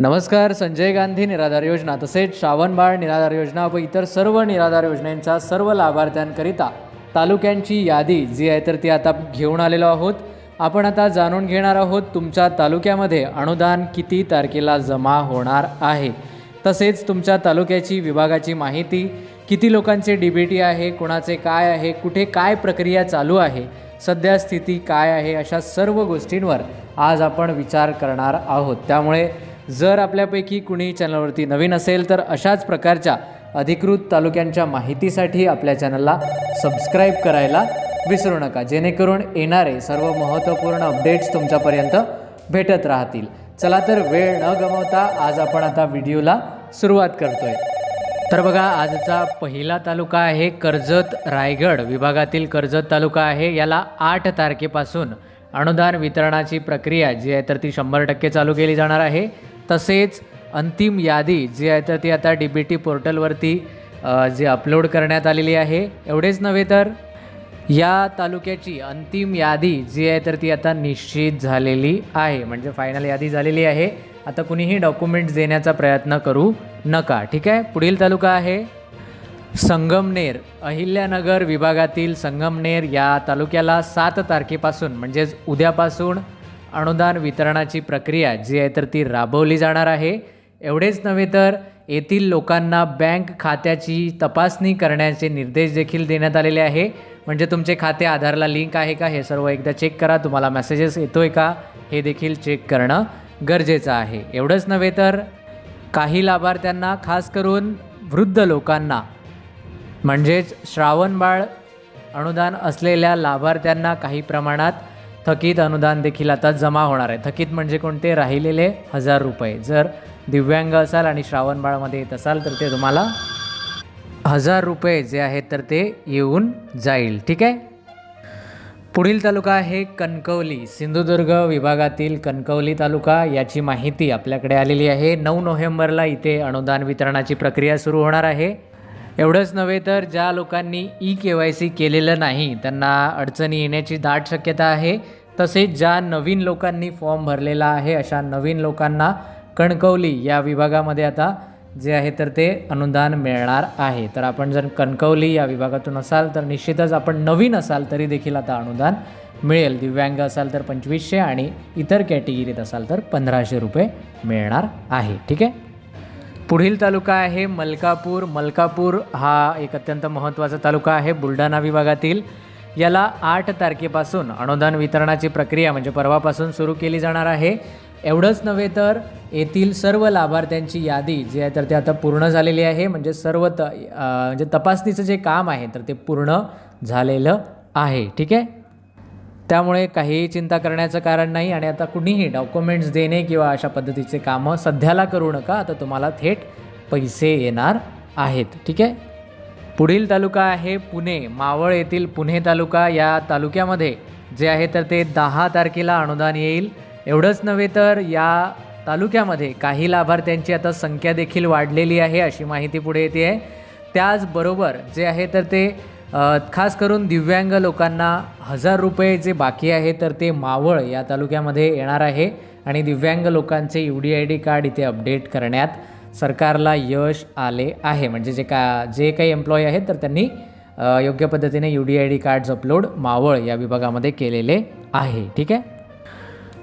नमस्कार संजय गांधी निराधार योजना तसेच श्रावणबाळ निराधार योजना व इतर सर्व निराधार योजनांच्या सर्व लाभार्थ्यांकरिता तालुक्यांची यादी जी आहे तर ती आता घेऊन आलेलो आहोत. आपण आता जाणून घेणार आहोत तुमच्या तालुक्यामध्ये अनुदान किती तारखेला जमा होणार आहे. तसेच तुमच्या तालुक्याची विभागाची माहिती किती लोकांचे डी बी टी आहे कोणाचे काय आहे कुठे काय प्रक्रिया चालू आहे सध्या स्थिती काय आहे अशा सर्व गोष्टींवर आज आपण विचार करणार आहोत. त्यामुळे जर आपल्यापैकी कुणी चॅनलवरती नवीन असेल तर अशाच प्रकारच्या अधिकृत तालुक्यांच्या माहितीसाठी आपल्या चॅनलला सबस्क्राईब करायला विसरू नका. जेणेकरून येणारे सर्व महत्त्वपूर्ण अपडेट्स तुमच्यापर्यंत भेटत राहतील. चला तर वेळ न गमवता आज आपण आता व्हिडिओला सुरुवात करतोय. तर बघा आजचा पहिला तालुका आहे कर्जत रायगड विभागातील कर्जत तालुका आहे. याला आठ तारखेपासून अनुदान वितरणाची प्रक्रिया जी आहे तर ती शंभर टक्के चालू केली जाणार आहे. तसेच अंतिम यादी जी आहे तर ती आता डी बी टी पोर्टलवरती जी अपलोड करण्यात आलेली आहे. एवढेच नव्हे तर या तालुक्याची अंतिम यादी जी आहे तर ती आता निश्चित झालेली आहे. म्हणजे फायनल यादी झालेली आहे. आता कुणीही डॉक्युमेंट्स देण्याचा प्रयत्न करू नका. ठीक आहे? पुढील तालुका आहे संगमनेर. अहिल्यानगर विभागातील संगमनेर या तालुक्याला सात तारखेपासून म्हणजेच उद्यापासून अनुदान वितरणाची प्रक्रिया जी आहे तर ती राबवली जाणार आहे. एवढेच नव्हे तर येथील लोकांना बँक खात्याची तपासणी करण्याचे निर्देश देखील देण्यात आलेले आहे. म्हणजे तुमचे खाते आधारला लिंक आहे का? हे सर्व एकदा चेक करा. तुम्हाला मेसेजेस येतोय का? हे देखील चेक करणं गरजेचं आहे. एवढंच नव्हे तर काही लाभार्थ्यांना खास करून वृद्ध लोकांना म्हणजेच श्रावणबाळ अनुदान असलेल्या लाभार्थ्यांना काही प्रमाणात थकीत अनुदान देखील आता जमा होणार आहे. थकीत म्हणजे कोणते? राहिलेले हजार रुपये. जर दिव्यांग असाल आणि श्रावणबाळमध्ये येत असाल तर ते तुम्हाला हजार रुपये जे आहेत तर ते येऊन जाईल. ठीक आहे? पुढील तालुका आहे कणकवली. सिंधुदुर्ग विभागातील कणकवली तालुका याची माहिती आपल्याकडे आलेली आहे. नऊ नोव्हेंबरला इथे अनुदान वितरणाची प्रक्रिया सुरू होणार आहे. एवढंच नव्हे तर ज्या लोकांनी ई के वाय सी केलेलं नाही त्यांना अडचणी येण्याची दाट शक्यता आहे. तसेच ज्या नवीन लोकांनी फॉर्म भरलेला आहे अशा नवीन लोकांना कणकवली या विभागामध्ये आता जे आहे तर ते अनुदान मिळणार आहे. तर आपण जर कणकवली या विभागातून असाल तर निश्चितच आपण नवीन असाल तरी देखील आता अनुदान मिळेल. दिव्यांग असाल तर पंचवीसशे आणि इतर कॅटेगरीत असाल तर पंधराशे रुपये मिळणार आहे. ठीक आहे? पुढील तालुका आहे मलकापूर. मलकापूर हा एक अत्यंत महत्त्वाचा तालुका आहे बुलढाणा विभागातील. याला आठ तारखेपासून अनुदान वितरणाची प्रक्रिया म्हणजे परवापासून सुरू केली जाणार आहे. एवढंच नव्हे तर येथील सर्व लाभार्थ्यांची यादी जी आहे तर ते आता पूर्ण झालेली आहे. म्हणजे सर्व त म्हणजे तपासणीचं जे काम आहे तर ते पूर्ण झालेलं आहे. ठीक आहे? त्यामुळे काहीही चिंता करण्याचं कारण नाही आणि आता कुणीही डॉक्युमेंट्स देणे किंवा अशा पद्धतीचे कामं सध्याला करू नका. आता तुम्हाला थेट पैसे येणार आहेत. ठीक आहे? पुढील तालुका आहे पुणे. मावळ येथील पुणे तालुका या तालुक्यामध्ये. जे आहे तर ते दहा तारखेला अनुदान येईल. एवढंच नव्हे तर या तालुक्यामध्ये काही लाभार्थ्यांची आता संख्या देखील वाढलेली आहे अशी माहिती पुढे येते आहे. त्याचबरोबर जे आहे तर ते खास करून दिव्यांग लोकांना हजार रुपये जे बाकी आहे तर ते मावळ या तालुक्यामध्ये येणार आहे. आणि दिव्यांग लोकांचे U D I D card इथे अपडेट करण्यात सरकारला यश आले आहे. म्हणजे जे का जे काही एम्प्लॉई आहेत तर त्यांनी योग्य पद्धतीने U D I D cards upload Maval या विभागामध्ये केलेले आहे. ठीक आहे?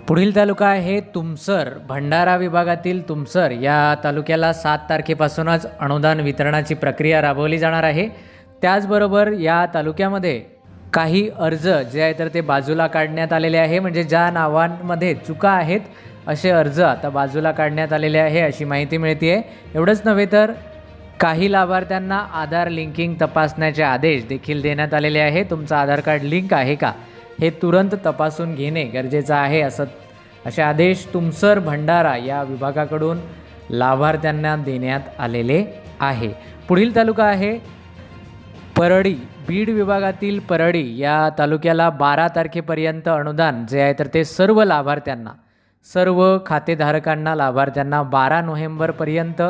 पुढील तालुका आहे तुमसर. भंडारा विभागातील तुमसर या तालुक्याला सात तारखेपासूनच अनुदान वितरणाची प्रक्रिया राबवली जाणार आहे. त्याचबरोबर या तालुक्यामध्ये काही अर्ज जे आहे तर ते बाजूला काढण्यात आलेले आहे. म्हणजे ज्या नावांमध्ये चुका आहेत असे अर्ज आता बाजूला काढण्यात आलेले आहे अशी माहिती मिळते आहे एवढंच नव्हे तर काही लाभार्थ्यांना आधार लिंकिंग तपासण्याचे आदेश देखील देण्यात आलेले आहे. तुमचं आधार कार्ड लिंक आहे का? हे तुरंत तपासून घेणे गरजेचं आहे असं असे आदेश तुमसर भंडारा या विभागाकडून लाभार्थ्यांना देण्यात आलेले आहे. पुढील तालुका आहे परळी. बीड विभागातील परळी या तालुक्याला बारा तारखेपर्यंत अनुदान जे आहे तर ते सर्व लाभार्थ्यांना सर्व खातेधारकांना लाभार्थ्यांना बारा नोव्हेंबरपर्यंत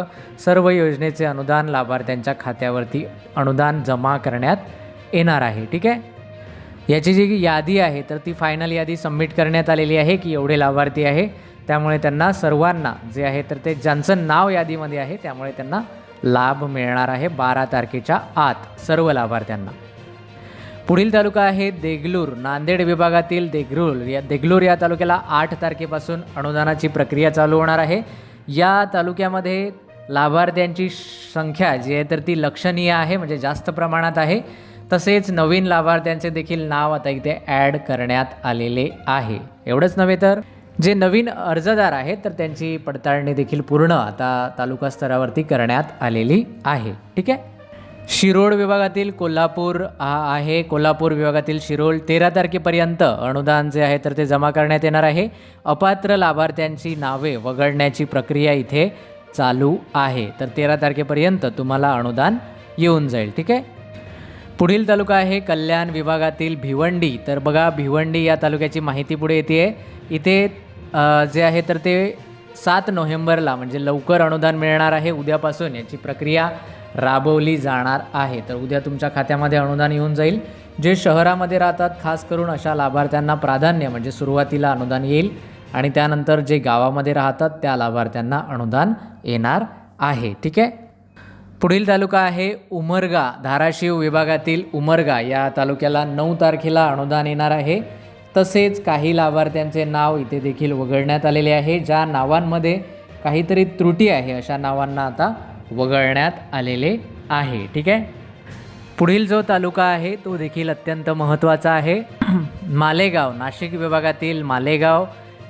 सर्व योजनेचे अनुदान लाभार्थ्यांच्या खात्यावरती अनुदान जमा करण्यात येणार आहे ठीक आहे? याची जी यादी आहे तर ती फायनल यादी सबमिट करण्यात आलेली आहे की एवढे लाभार्थी आहे त्यामुळे त्यांना सर्वांना जे आहे तर ते ज्यांचं नाव यादीमध्ये आहे त्यामुळे त्यांना लाभ मिळणार आहे बारा तारखेच्या आत सर्व लाभार्थ्यांना. पुढील तालुका आहे देगलूर. नांदेड विभागातील देगलूर या देगलूर या तालुक्याला आठ तारखेपासून अनुदानाची प्रक्रिया चालू होणार आहे. या तालुक्यामध्ये लाभार्थ्यांची संख्या जी आहे तर ती लक्षणीय आहे म्हणजे जास्त प्रमाणात आहे. तसेच नवीन लाभार्थ्यांचे देखील नाव आता इथे ॲड करण्यात आलेले आहे. एवढंच नव्हे तर जे नवीन अर्जदार आहेत तर त्यांची पडताळणी देखील पूर्ण आता तालुका स्तरावरती करण्यात आलेली आहे. ठीक आहे? शिरोळ विभागातील कोल्हापूर हा आहे. कोल्हापूर विभागातील शिरोळ तेरा तारखेपर्यंत अनुदान जे आहे तर ते जमा करण्यात येणार आहे. अपात्र लाभार्थ्यांची नावे वगळण्याची प्रक्रिया इथे चालू आहे. तर तेरा तारखेपर्यंत तुम्हाला अनुदान येऊन जाईल. ठीक आहे? पुढील तालुका आहे कल्याण विभागातील भिवंडी. तर बघा भिवंडी या तालुक्याची माहिती पुढे येते. आहे इथे जे आहे तर ते सात नोव्हेंबरला म्हणजे लवकर अनुदान मिळणार आहे. उद्यापासून याची प्रक्रिया राबवली जाणार आहे. तर उद्या तुमच्या खात्यामध्ये अनुदान येऊन जाईल. जे शहरामध्ये राहतात खास करून अशा लाभार्थ्यांना प्राधान्य म्हणजे सुरुवातीला अनुदान येईल आणि त्यानंतर जे गावामध्ये राहतात त्या लाभार्थ्यांना अनुदान येणार आहे. ठीक आहे? पुढील तालुका आहे उमरगा. धाराशिव विभागातील उमरगा या तालुक्याला नऊ तारखेला अनुदान येणार आहे. तसेच काही लाभार्थ्यांचे नाव इथे देखील वगळण्यात आलेले आहे. ज्या नावांमध्ये काहीतरी त्रुटी आहे अशा नावांना आता वगळण्यात आलेले आहे. ठीक आहे? पुढील जो तालुका आहे तो देखील अत्यंत महत्त्वाचा आहे. मालेगाव नाशिक विभागातील मालेगाव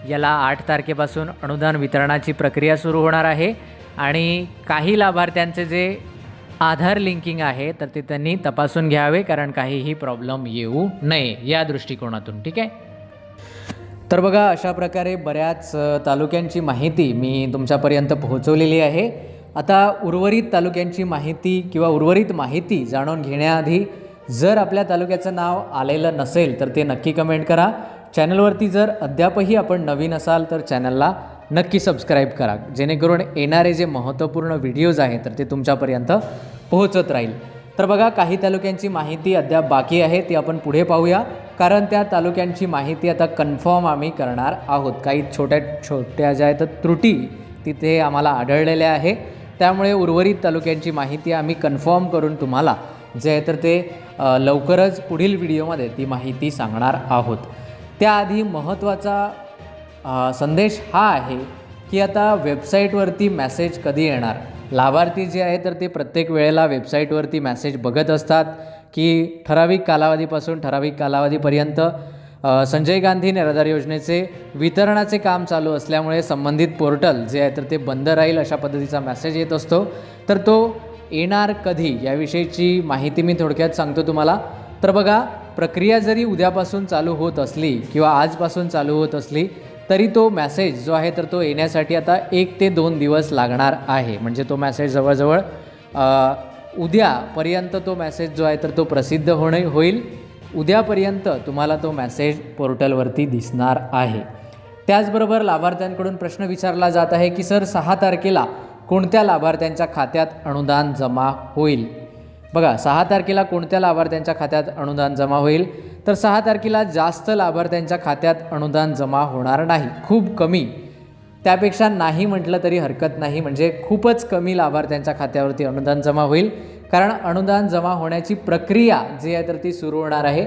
याला आठ तारखेपासून अनुदान वितरणाची प्रक्रिया सुरू होणार आहे. आणि काही लाभार्थ्यांचे जे आधार लिंकिंग आहे तर ते त्यांनी तपासून घ्यावे कारण काहीही प्रॉब्लेम येऊ नये या दृष्टिकोनातून. ठीक आहे? तर बघा अशा प्रकारे बऱ्याच तालुक्यांची माहिती मी तुमच्यापर्यंत पोहोचवलेली आहे. आता उर्वरित तालुक्यांची माहिती किंवा उर्वरित माहिती जाणून घेण्याआधी जर आपल्या तालुक्याचं नाव आलेलं नसेल तर ते नक्की कमेंट करा. चॅनलवरती जर अद्यापही आपण नवीन असाल तर चॅनलला नक्की सबस्क्राईब करा. जेणेकरून येणारे जे महत्त्वपूर्ण व्हिडिओज आहेत तर ते तुमच्यापर्यंत पोहोचत राहील. तर बघा काही तालुक्यांची माहिती अद्याप बाकी आहे ती आपण पुढे पाहूया. कारण त्या तालुक्यांची माहिती आता कन्फर्म आम्ही करणार आहोत. काही छोट्या छोट्या ज्या आहेत त्रुटी तिथे आम्हाला आढळलेल्या आहे. त्यामुळे उर्वरित तालुक्यांची माहिती आम्ही कन्फर्म करून तुम्हाला जे आहे तर ते लवकरच पुढील व्हिडिओमध्ये ती माहिती सांगणार आहोत. त्याआधी महत्त्वाचा संदेश हा आहे की आता वेबसाईटवरती मेसेज कधी येणार? लाभार्थी जे आहे तर ते प्रत्येक वेळेला वेबसाईटवरती मेसेज बघत असतात की ठराविक कालावधीपासून ठराविक कालावधीपर्यंत संजय गांधी निराधार योजनेचे वितरणाचे काम चालू असल्यामुळे संबंधित पोर्टल जे आहे तर ते बंद राहील अशा पद्धतीचा मेसेज येत असतो. तर तो येणार कधी याविषयीची माहिती मी थोडक्यात सांगतो तुम्हाला. तर बघा प्रक्रिया जरी उद्यापासून चालू होत असली किंवा आजपासून चालू होत असली तरी तो मॅसेज जो आहे तर तो येण्यासाठी आता एक ते दोन दिवस लागणार आहे. म्हणजे तो मॅसेज जवळजवळ उद्यापर्यंत तो मॅसेज जो आहे तर तो प्रसिद्ध होणे होईल. उद्यापर्यंत तुम्हाला तो मॅसेज पोर्टलवरती दिसणार आहे. त्याचबरोबर लाभार्थ्यांकडून प्रश्न विचारला जात आहे की सर सहा तारखेला कोणत्या लाभार्थ्यांच्या खात्यात अनुदान जमा होईल? बघा सहा तारखेला कोणत्या लाभार्थ्यांच्या खात्यात अनुदान जमा होईल? तर सहा तारखेला जास्त लाभार्थ्यांच्या खात्यात अनुदान जमा होणार नाही. खूप कमी. त्यापेक्षा नाही म्हटलं तरी हरकत नाही. म्हणजे खूपच कमी लाभार्थ्यांच्या खात्यावरती अनुदान जमा होईल. कारण अनुदान जमा होण्याची प्रक्रिया जी आहे तर ती सुरू होणार आहे.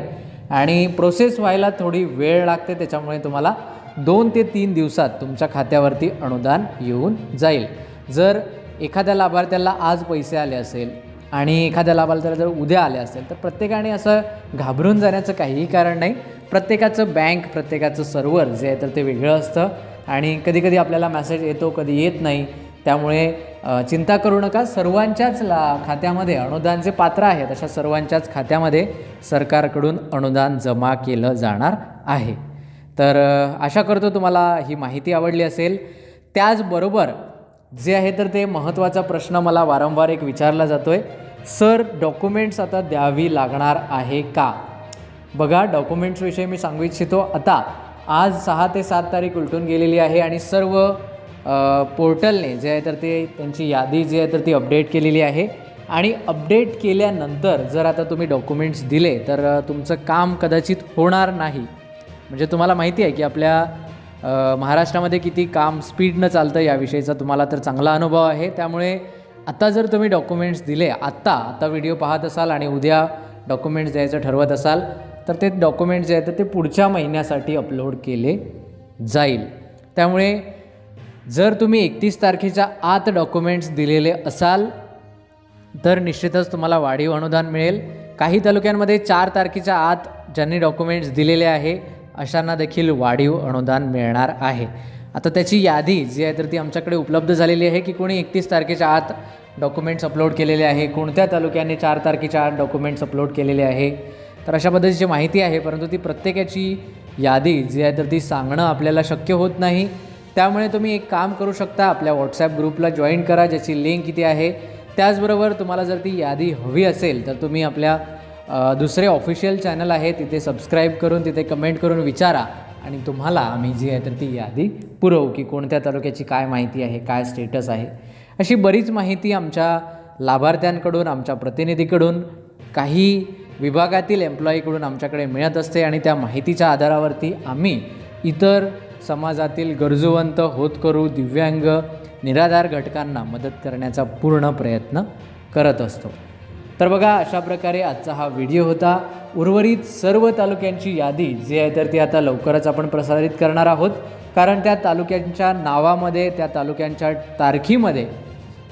आणि प्रोसेस व्हायला थोडी वेळ लागते त्याच्यामुळे तुम्हाला दोन ते तीन दिवसात तुमच्या खात्यावरती अनुदान येऊन जाईल. जर एखाद्या लाभार्थ्याला आज पैसे आले असेल आणि एखाद्या लाभार्थ्याला जर उद्या आले असेल तर प्रत्येकाने असं घाबरून जाण्याचं काहीही कारण नाही. प्रत्येकाचं बँक प्रत्येकाचं सर्वर जे आहे तर ते वेगळं असतं. आणि कधीकधी आपल्याला मॅसेज येतो कधी येत नाही. त्यामुळे चिंता करू नका. सर्वांच्याच ला खात्यामध्ये अनुदानचे पात्र आहेत. अशा सर्वांच्याच खात्यामध्ये सरकारकडून अनुदान जमा केलं जाणार आहे. तर आशा करतो तुम्हाला ही माहिती आवडली असेल. त्याचबरोबर जे आहे तर ते महत्त्वाचा प्रश्न मला वारंवार एक विचारला जातो आहे सर डॉक्युमेंट्स आता द्यावी लागणार आहे का? बघा डॉक्युमेंट्सविषयी मी सांगू इच्छितो. आता आज सहा ते सात तारीख उलटून गेलेली आहे आणि सर्व पोर्टलने जे आहे तर ते त्यांची यादी जी आहे तर ती अपडेट केलेली आहे. आणि अपडेट केल्यानंतर जर आता तुम्ही डॉक्युमेंट्स दिले तर तुमचं काम कदाचित होणार नाही. म्हणजे तुम्हाला माहिती आहे की आपल्या महाराष्ट्रामध्ये किती काम स्पीडनं चालतं याविषयीचा तुम्हाला तर चांगला अनुभव आहे. त्यामुळे आता जर तुम्ही डॉक्युमेंट्स दिले आत्ता आता व्हिडिओ पाहत असाल आणि उद्या डॉक्युमेंट्स द्यायचं ठरवत असाल तर ते डॉक्युमेंट्स जे आहेत ते पुढच्या महिन्यासाठी अपलोड केले जाईल. त्यामुळे जर तुम्ही एकतीस तारखेच्या आत डॉक्युमेंट्स दिलेले असाल तर निश्चितच तुम्हाला वाढीव अनुदान मिळेल. काही तालुक्यांमध्ये चार तारखेच्या आत ज्यांनी डॉक्युमेंट्स दिलेले आहे अशांना देखील वाढीव अनुदान मिळणार आहे. आता त्याची यादी जी आहे तर ती आमच्याकडे उपलब्ध झालेली आहे की कोणी एकतीस तारखेच्या आत डॉक्युमेंट्स अपलोड केलेले आहे कोणत्या तालुक्याने चार तारखेच्या आत डॉक्युमेंट्स अपलोड केलेले आहे तर अशा पद्धतीची माहिती आहे परंतु ती प्रत्येकाची यादी जी आहे तर ती सांगणं आपल्याला शक्य होत नाही. त्यामुळे तुम्ही एक काम करू शकता आपल्या व्हॉट्सॲप ग्रुपला जॉईन करा ज्याची लिंक इथे आहे. त्याचबरोबर तुम्हाला जर ती यादी हवी असेल तर तुम्ही आपल्या दुसरे ऑफिशियल चॅनल आहे तिथे सबस्क्राईब करून तिथे कमेंट करून विचारा. आणि तुम्हाला आम्ही जी आहे तर ती यादी पुरवू की कोणत्या तालुक्याची काय माहिती आहे काय स्टेटस आहे. अशी बरीच माहिती आमच्या लाभार्थ्यांकडून आमच्या प्रतिनिधीकडून काही विभागातील एम्प्लॉईकडून आमच्याकडे मिळत असते. आणि त्या माहितीच्या आधारावरती आम्ही इतर समाजातील गरजूवंत होतकरू दिव्यांग निराधार घटकांना मदत करण्याचा पूर्ण प्रयत्न करत असतो. तर बघा अशा प्रकारे आजचा हा व्हिडिओ होता. उर्वरित सर्व तालुक्यांची यादी जी आहे तर ती आता लवकरच आपण प्रसारित करणार आहोत. कारण त्या तालुक्यांच्या नावामध्ये त्या तालुक्यांच्या तारखीमध्ये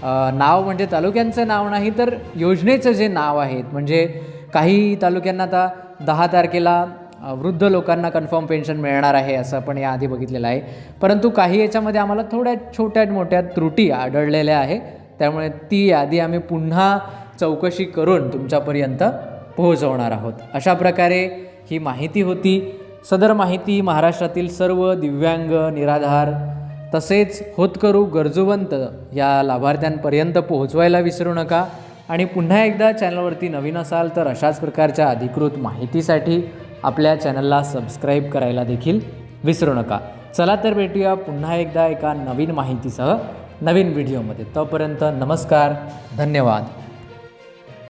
नाव म्हणजे तालुक्यांचं नाव नाही तर योजनेचं जे नाव आहे म्हणजे काही तालुक्यांना आता दहा तारखेला वृद्ध लोकांना कन्फर्म पेन्शन मिळणार आहे असं आपण याआधी बघितलेलं आहे. परंतु काही याच्यामध्ये आम्हाला थोड्या छोट्या मोठ्या त्रुटी आढळलेल्या आहे. त्यामुळे ती यादी आम्ही पुन्हा चौकशी करून तुमच्यापर्यंत पोहोचवणार आहोत. अशा प्रकारे ही माहिती होती. सदर माहिती महाराष्ट्रातील सर्व दिव्यांग निराधार तसेच होतकरू गरजूवंत या लाभार्थ्यांपर्यंत पोहोचवायला विसरू नका. आणि पुन्हा एकदा चॅनलवरती नवीन असाल तर अशाच प्रकारच्या अधिकृत माहितीसाठी आपल्या चॅनलला सबस्क्राईब करायला देखील विसरू नका. चला तर भेटूया पुन्हा एकदा एका नवीन माहितीसह नवीन व्हिडिओमध्ये. तोपर्यंत नमस्कार धन्यवाद.